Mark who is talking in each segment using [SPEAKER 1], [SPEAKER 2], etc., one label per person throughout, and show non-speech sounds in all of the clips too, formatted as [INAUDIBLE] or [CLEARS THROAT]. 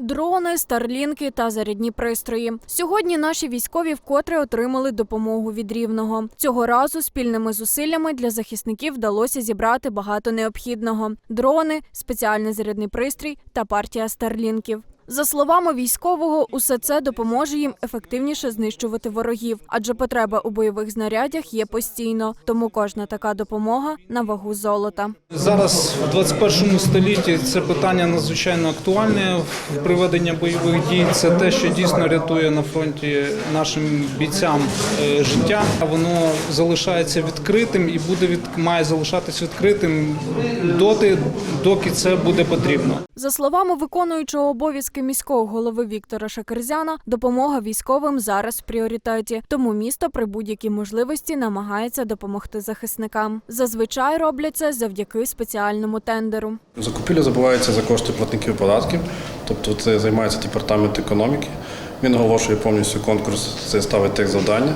[SPEAKER 1] Дрони, старлінки та зарядні пристрої. Сьогодні наші військові вкотре отримали допомогу від рівного. Цього разу спільними зусиллями для захисників вдалося зібрати багато необхідного: дрони, спеціальний зарядний пристрій та партія старлінків. За словами військового, усе це допоможе їм ефективніше знищувати ворогів, адже потреба у бойових знарядях є постійно. Тому кожна така допомога на вагу золота.
[SPEAKER 2] Зараз в 21 столітті це питання надзвичайно актуальне в приведення бойових дій. Це те, що дійсно рятує на фронті нашим бійцям е, життя. Воно залишається відкритим і буде від має залишатись відкритим доти, доки це буде потрібно.
[SPEAKER 1] За словами виконуючого обов'язки міського голови Віктора Шакерзяна, допомога військовим зараз в пріоритеті. Тому місто при будь-якій можливості намагається допомогти захисникам. Зазвичай роблять це завдяки спеціальному тендеру.
[SPEAKER 3] Закупівля забувається за кошти платників податків, тобто це займається департамент економіки. Він оголошує повністю конкурс, це ставить текст завдання.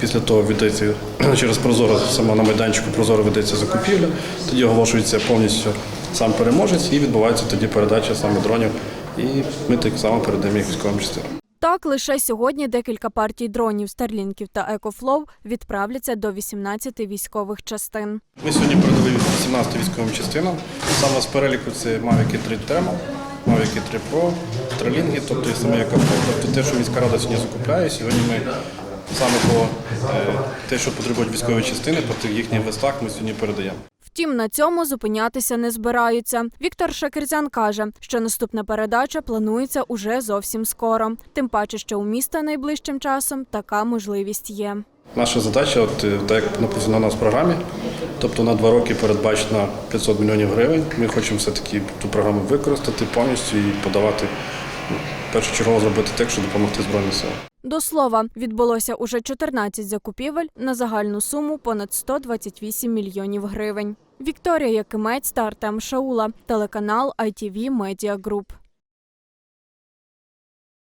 [SPEAKER 3] Після того віддається [CLEARS THROAT] через Прозоро саме на майданчику Прозоро ведеться закупівля. Тоді оголошується повністю сам переможець і відбувається тоді передача саме дронів. І ми так само передаємо їх військовим частинам.
[SPEAKER 1] Так, лише сьогодні декілька партій дронів, старлінків та екофлоу відправляться до 18 військових частин.
[SPEAKER 3] Ми сьогодні передали 18 військовим частинам. Саме з переліку це Mavic 3 Thermal, Mavic 3 Pro, Starlink, тобто і саме яка тобто те, що міська рада сьогодні закупляє. Сьогодні ми саме по е, те, що потребують військові частини, по тих їхніх листах ми сьогодні передаємо.
[SPEAKER 1] Втім, на цьому зупинятися не збираються. Віктор Шакерзян каже, що наступна передача планується уже зовсім скоро. Тим паче, що у міста найближчим часом така можливість є.
[SPEAKER 3] Наша задача, от е, так як написано нас в програмі, тобто на два роки передбачено 500 мільйонів гривень. Ми хочемо все-таки ту програму використати повністю і подавати ну, першочергово зробити так, щоб допомогти Збройним силам.
[SPEAKER 1] До слова, відбулося уже 14 закупівель на загальну суму понад 128 мільйонів гривень. Вікторія Якимець та Артем Шаула, телеканал ITV Media Group.